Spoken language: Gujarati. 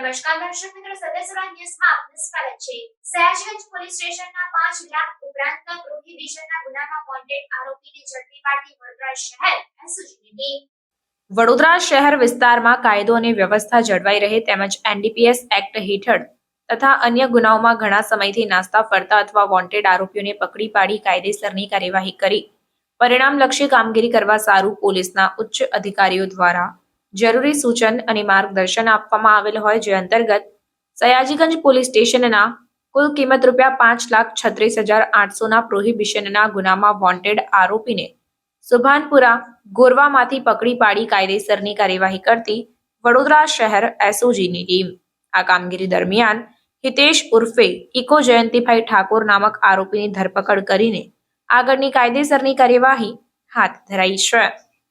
નમસ્કાર દર્શક મિત્રો સદેસરા ન્યૂઝમાં આપનું સ્વાગત છે. સયાજગંજ પોલીસ સ્ટેશનના પાંચ લાખ ઉપરાંતના પ્રોહિબિશનના ગુનામાં વોન્ટેડ આરોપીને ઝડપી પાડી વડોદરા શહેર એસઓજીની વડોદરા શહેર વિસ્તારમાં કાયદો અને વ્યવસ્થા જળવાઈ રહે તેમજ એનડીપીએસ એક્ટ હેઠળ તથા અન્ય ગુનાઓમાં ઘણા સમયથી નાસ્તા ફરતા અથવા વોન્ટેડ આરોપીઓને પકડી પાડી કાયદેસરની કાર્યવાહી કરી. પરિણામલક્ષી કામગીરી કરવા સારું પોલીસના ઉચ્ચ અધિકારીઓ દ્વારા જરૂરી સૂચન અને માર્ગદર્શન આપવામાં આવેલ હોય જે અંતર્ગત સયાજીગંજ પોલીસ સ્ટેશનના કુલ કિંમત રૂપિયા પાંચ લાખ છત્રીસ હજાર આઠસોના પ્રોહિબિશનના ગુનામાં વોન્ટેડ આરોપીને સુભાનપુરા ગોરવામાંથી પકડી પાડી કાયદેસરની કાર્યવાહી કરતી વડોદરા શહેર એસઓજીની ટીમ. આ કામગીરી દરમિયાન હિતેશ ઉર્ફે ઇકો જયંતિભાઈ ઠાકોર નામક આરોપીની ધરપકડ કરીને આગળની કાયદેસરની કાર્યવાહી હાથ ધરાઈ છે.